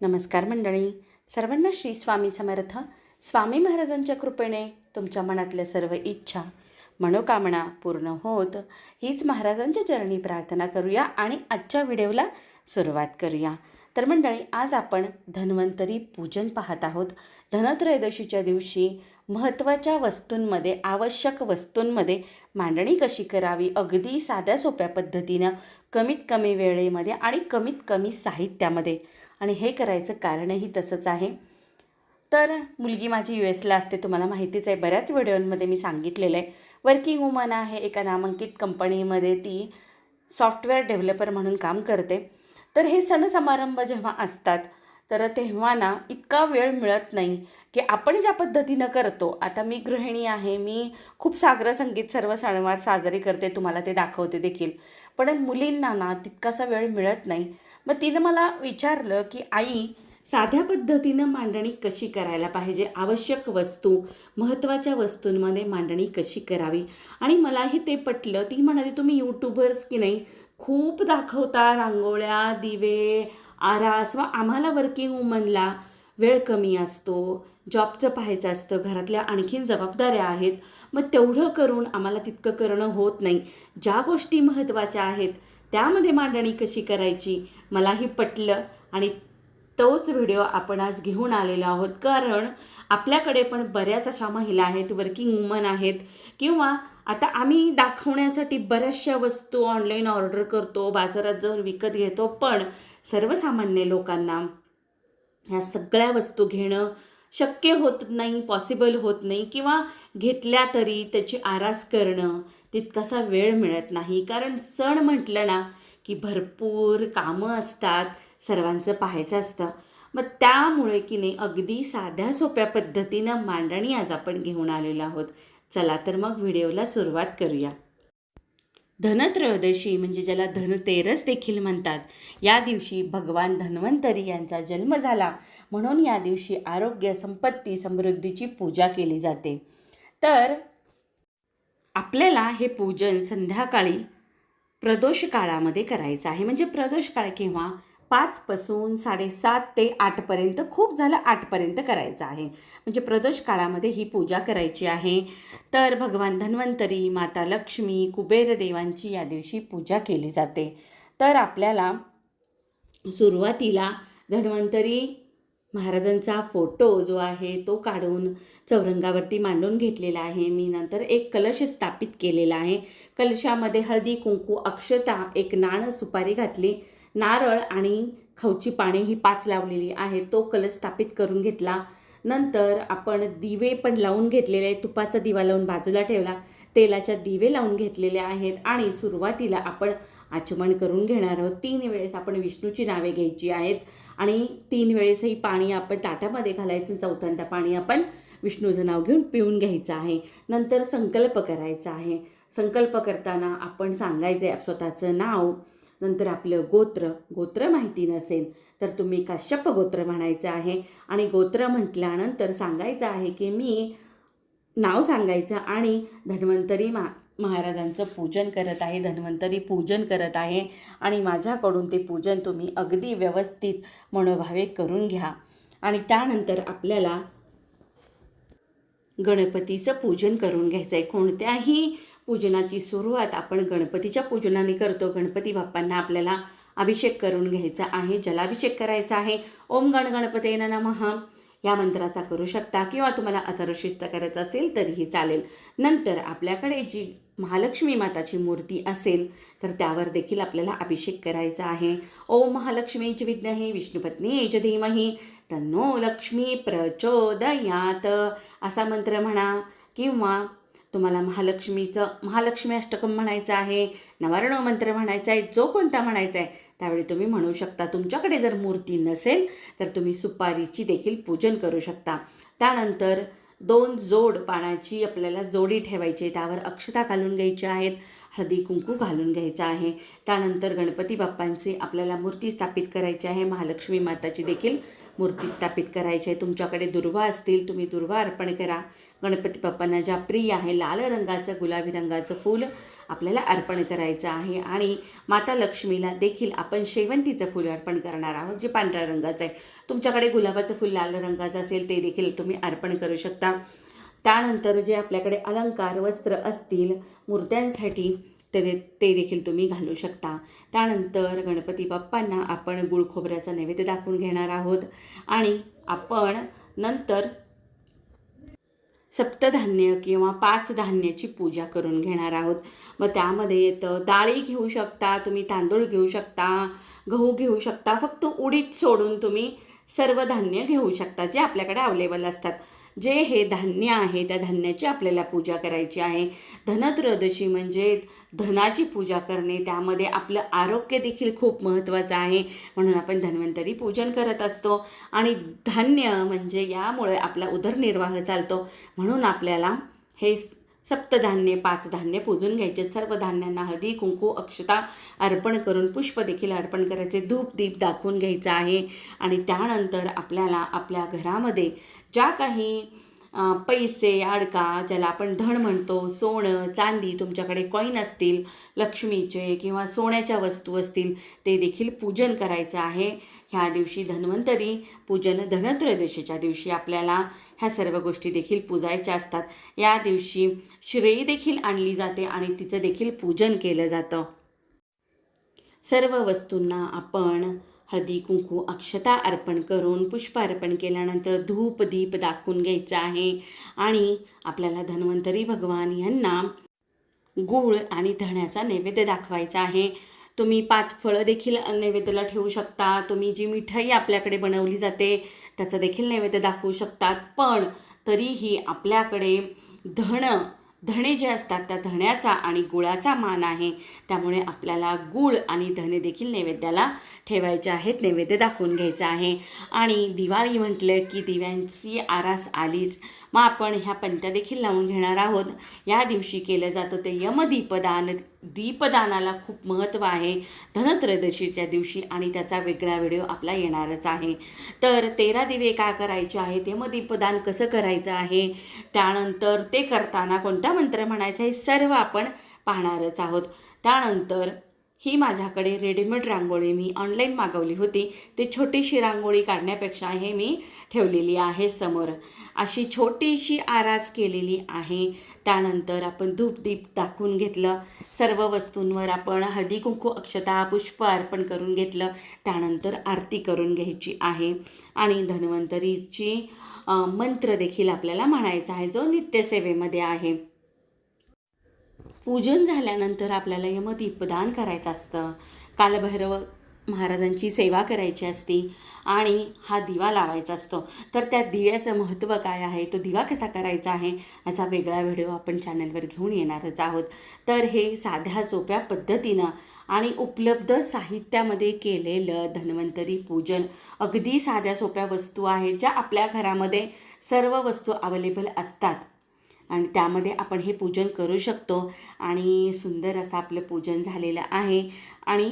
नमस्कार मंडळी. सर्वांना श्री स्वामी समर्थ. स्वामी महाराजांच्या कृपेने तुमच्या मनातल्या सर्व इच्छा मनोकामना पूर्ण होत. हीच महाराजांच्या चरणी प्रार्थना करूया आणि आजच्या व्हिडिओला सुरुवात करूया. तर मंडळी आज आपण धन्वंतरी पूजन पाहत आहोत. धनत्रयोदशीच्या दिवशी महत्त्वाच्या वस्तूंमध्ये आवश्यक वस्तूंमध्ये मांडणी कशी करावी? अगदी साध्या सोप्या पद्धतीनं कमीत कमी वेळेमध्ये आणि कमीत कमी साहित्यामध्ये. आणि हे करायचं कारणही तसंच आहे. तर मुलगी माझी यू एसला असते तुम्हाला माहितीच आहे बऱ्याच व्हिडिओंमध्ये मी सांगितलेलं आहे. वर्किंग वुमन आहे एका नामांकित कंपनीमध्ये ती सॉफ्टवेअर डेव्हलपर म्हणून काम करते. तर हे सण समारंभ जेव्हा असतात तर तेव्हा ना इतका वेळ मिळत नाही. की आपण ज्या पद्धतीनं करतो आता मी गृहिणी आहे मी खूप सागर संगीत सर्व सणवार साजरे करते तुम्हाला ते दाखवते देखील. पण मुलींना ना तितकासा वेळ मिळत नाही. मग तिनं मला विचारलं की आई साध्या पद्धतीनं मांडणी कशी करायला पाहिजे? आवश्यक वस्तू महत्त्वाच्या वस्तूंमध्ये मांडणी कशी करावी? आणि मलाही ते पटलं. ती म्हणाली तुम्ही यूट्यूबर्स की नाही? खूप दाखवता रांगोळ्या दिवे आरास व आम्हाला वर्किंग वुमनला वेळ कमी असतो जॉबचं पाहायचं असतं घरातल्या आणखीन जबाबदाऱ्या आहेत मग तेवढं करून आम्हाला तितकं करणं होत नाही. ज्या गोष्टी महत्त्वाच्या आहेत त्यामध्ये मांडणी कशी करायची मलाही पटलं आणि तोच व्हिडिओ आपण आज घेऊन आलेलो आहोत. कारण आपल्याकडे पण बऱ्याच अशा महिला आहेत वर्किंग वुमन आहेत किंवा आता आम्ही दाखवण्यासाठी बऱ्याचशा वस्तू ऑनलाईन ऑर्डर करतो बाजारात जाऊन विकत घेतो पण सर्वसामान्य लोकांना ह्या सगळ्या वस्तू घेणं शक्य होत नाही पॉसिबल होत नाही किंवा घेतल्या तरी त्याची आरास करणं तितकासा वेळ मिळत नाही. कारण सण म्हटलं ना की भरपूर कामं असतात सर्वांचं पाहायचं असतं. मग त्यामुळे की नाही अगदी साध्या सोप्या पद्धतीनं मांडणी आज आपण घेऊन आलेलो आहोत. चला तर मग व्हिडिओला सुरुवात करूया. धनत्रयोदशी म्हणजे ज्याला धनतेरस देखील म्हणतात या दिवशी भगवान धन्वंतरी यांचा जन्म झाला. म्हणून या दिवशी आरोग्य संपत्ती समृद्धीची पूजा केली जाते. तर आपल्याला हे पूजन संध्याकाळी प्रदोष काळामध्ये करायचं आहे. म्हणजे प्रदोष काळ केव्हा? पाचपासून साडेसात ते आठपर्यंत खूप झालं आठपर्यंत करायचं आहे. म्हणजे प्रदोष काळामध्ये ही पूजा करायची आहे. तर भगवान धन्वंतरी माता लक्ष्मी कुबेर देवांची या दिवशी पूजा केली जाते. तर आपल्याला सुरुवातीला धन्वंतरी महाराजांचा फोटो जो आहे तो काढून चौरंगावरती मांडून घेतलेला आहे. मी नंतर एक कलश स्थापित केलेला आहे. कलशामध्ये हळदी कुंकू अक्षता एक नाणं सुपारी घातली. नारळ आणि खवची पाने ही पाच लावलेली आहे तो कलश स्थापित करून घेतला. नंतर आपण दिवे पण लावून घेतलेले आहेत. तुपाचा दिवा लावून बाजूला ठेवला. तेलाच्या दिवे लावून घेतलेले आहेत आणि सुरुवातीला आपण आचमन करून घेणार आहोत. तीन वेळेस आपण विष्णूची नावे घ्यायची आहेत आणि तीन वेळेसही पाणी आपण ताटामध्ये घालायचं. चौथ्यांदा पाणी आपण विष्णूचं नाव घेऊन पिऊन घ्यायचं आहे. नंतर संकल्प करायचा आहे. संकल्प करताना आपण सांगायचं आहे स्वतःचं नाव. नंतर आपलं गोत्र गोत्र माहिती नसेल तर तुम्ही काश्यप गोत्र म्हणायचं आहे. आणि गोत्र म्हटल्यानंतर सांगायचं आहे की मी नाव सांगायचं आणि धन्वंतरी मा महाराजांचं पूजन करत आहे धन्वंतरी पूजन करत आहे आणि माझ्याकडून ते पूजन तुम्ही अगदी व्यवस्थित मनोभावे करून घ्या. आणि त्यानंतर आपल्याला गणपतीचं पूजन करून घ्यायचं आहे कोणत्याही पूजनाची सुरुवात आपण गणपतीच्या पूजनाने करतो. गणपती बाप्पांना आपल्याला अभिषेक करून घ्यायचा आहे जलाभिषेक करायचा आहे. ओम गण गणपते नमः. या मंत्राचा करू शकता किंवा तुम्हाला अथर्वशिस्त करायचं असेल तरीही चालेल. नंतर आपल्याकडे जी महालक्ष्मी माताची मूर्ती असेल तर त्यावर देखील आपल्याला अभिषेक करायचा आहे. ओम महालक्ष्मीच विद्महे एज धीमही. तन्नो लक्ष्मी प्रचोदयात. असा मंत्र म्हणा किंवा तुम्हाला महालक्ष्मीचं महालक्ष्मी अष्टकम म्हणायचं आहे नवारण मंत्र म्हणायचा आहे जो कोणता म्हणायचा आहे त्यावेळी तुम्ही म्हणू शकता तुमच्याकडे जर मूर्ती नसेल तर तुम्ही सुपारीची देखील पूजन करू शकता. त्यानंतर दोन जोड पाण्याची आपल्याला जोडी ठेवायची आहे त्यावर अक्षता घालून घ्यायच्या आहेत हळदी कुंकू घालून घ्यायचा आहे. त्यानंतर गणपती बाप्पांची आपल्याला मूर्ती स्थापित करायची आहे महालक्ष्मी माताची देखील मूर्ती स्थापित करायची आहे. तुमच्याकडे दुर्वा असतील तुम्ही दुर्वा अर्पण करा. गणपती बाप्पांना ज्या प्रिय आहे लाल रंगाचं गुलाबी रंगाचं फूल आपल्याला अर्पण करायचं आहे. आणि माता लक्ष्मीला देखील आपण शेवंतीचं फूल अर्पण करणार आहोत जे पांढऱ्या रंगाचं आहे. तुमच्याकडे गुलाबाचं फूल लाल रंगाचं असेल ते देखील तुम्ही अर्पण करू शकता. त्यानंतर जे आपल्याकडे अलंकार वस्त्र असतील मूर्त्यांसाठी ते ते देखील तुम्ही घालू शकता. त्यानंतर गणपती बाप्पांना आपण गुळ खोबऱ्याचा नैवेद्य दाखवून घेणार आहोत. आणि आपण नंतर सप्तधान्य किंवा पाच धान्याची पूजा करून घेणार आहोत. मग त्यामध्ये येतं डाळी घेऊ शकता तुम्ही तांदूळ घेऊ शकता गहू घेऊ शकता. फक्त उडीद सोडून तुम्ही सर्व धान्य घेऊ शकता जे आपल्याकडे अवेलेबल असतात. जे हे धान्य आहे त्या धान्याची आपल्याला पूजा करायची आहे. धनत्रयोदशी म्हणजे धनाची पूजा करणे त्यामध्ये आपलं आरोग्य देखील खूप महत्त्वाचं आहे. म्हणून आपण धन्वंतरी पूजन करत असतो. आणि धान्य म्हणजे यामुळे आपला उदरनिर्वाह चालतो. म्हणून आपल्याला हे सप्तधान्य पाच धान्य पूजून घ्यायचे. सर्व धान्यांना हळदी कुंकू अक्षता अर्पण करून पुष्प देखील अर्पण करायचे. धूप दीप दाखवून घ्यायचं आहे. आणि त्यानंतर आपल्याला आपल्या घरामध्ये ज्या काही पैसे अडका ज्याला आपण धन म्हणतो सोनं चांदी तुमच्याकडे कॉईन असतील लक्ष्मीचे किंवा सोन्याच्या वस्तू असतील ते देखील पूजन करायचं आहे. ह्या दिवशी धन्वंतरी पूजन धनत्रयोदशीच्या दिवशी आपल्याला ह्या सर्व गोष्टी देखील पूजायच्या असतात. या दिवशी श्रेयी देखील आणली जाते आणि तिचं देखील पूजन केलं जातं. सर्व वस्तूंना आपण हळदी कुंकू अक्षता अर्पण करून पुष्प अर्पण केल्यानंतर धूप दीप दाखवून घ्यायचं आहे. आणि आपल्याला धन्वंतरी भगवान यांना गूळ आणि धण्याचा नैवेद्य दाखवायचा आहे. तुम्ही पाच फळं देखील नैवेद्याला ठेवू शकता. तुम्ही जी मिठाई आपल्याकडे बनवली जाते त्याचं देखील नैवेद्य दाखवू शकतात. पण तरीही आपल्याकडे धण धणे जे असतात त्या धण्याचा आणि गुळाचा मान आहे. त्यामुळे आपल्याला गूळ आणि धणे देखील नैवेद्याला ठेवायचे आहेत नैवेद्य दाखवून घ्यायचं आहे. आणि दिवाळी म्हटलं की दिव्यांची आरास आलीच. मग आपण ह्या पंत्या देखील लावून घेणार आहोत. या दिवशी केलं जातं ते यमदीपदान दीपदानाला खूप महत्त्व आहे. धनत्रयोदशीच्या दिवशी आणि त्याचा वेगळा व्हिडिओ आपला येणारच आहे. तर तेरा दिवे का करायचे आहेत? दीपदान कसं करायचं आहे? त्यानंतर ते करताना कोणता मंत्र म्हणायचा हे सर्व आपण पाहणारच आहोत. त्यानंतर ही माझ्याकडे रेडीमेड रांगोळी मी ऑनलाईन मागवली होती. ती छोटीशी रांगोळी काढण्यापेक्षा हे मी ठेवलेली आहे समोर. अशी छोटीशी आरास केलेली आहे. त्यानंतर आपण धूपदीप दाखवून घेतलं. सर्व वस्तूंवर आपण हळदी कुंकू अक्षता पुष्प अर्पण करून घेतलं. त्यानंतर आरती करून घ्यायची आहे. आणि धन्वंतरीची मंत्र देखील आपल्याला म्हणायचा आहे. जो नित्यसेवेमध्ये आहे. पूजन झाल्यानंतर आपल्याला यमदीपदान करायचं असतं. कालभैरव महाराजांची सेवा करायची असती आणि हा दिवा लावायचा असतो. तर त्या दिव्याचं महत्त्व काय आहे? तो दिवा कसा करायचा आहे? याचा वेगळा व्हिडिओ आपण चॅनलवर घेऊन येणारच आहोत. तर हे साध्या सोप्या पद्धतीनं आणि उपलब्ध साहित्यामध्ये केलेलं धन्वंतरी पूजन अगदी साध्या सोप्या वस्तू आहेत ज्या आपल्या घरामध्ये सर्व वस्तू अवेलेबल असतात. आणि त्यामध्ये आपण हे पूजन करू शकतो. आणि सुंदर असं आपलं पूजन झालेलं आहे. आणि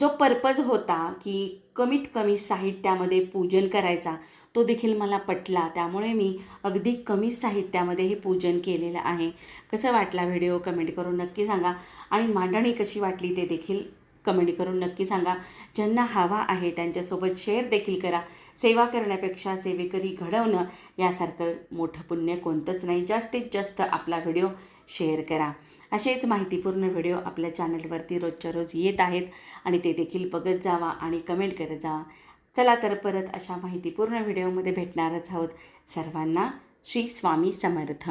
जो पर्पज होता की कमीत कमी साहित्यामध्ये पूजन करायचा तो देखील मला पटला. त्यामुळे मी अगदी कमी साहित्यामध्ये हे पूजन केलेलं आहे. कसं वाटला व्हिडिओ? कमेंट करून नक्की सांगा. आणि मांडणी कशी वाटली ते देखील कमेंट करून नक्की सांगा. ज्यांना हवा आहे त्यांच्यासोबत शेअर देखील करा. सेवा करण्यापेक्षा सेवेकरी घडवणं यासारखं मोठं पुण्य कोणतंच नाही. जास्तीत जास्त आपला व्हिडिओ शेअर करा. असेच माहितीपूर्ण व्हिडिओ आपल्या चॅनलवरती रोजच्या रोज येत आहेत आणि ते देखील बघत जावा आणि कमेंट करत जावा. चला तर परत अशा माहितीपूर्ण व्हिडिओमध्ये भेटणारच आहोत. सर्वांना श्री स्वामी समर्थ.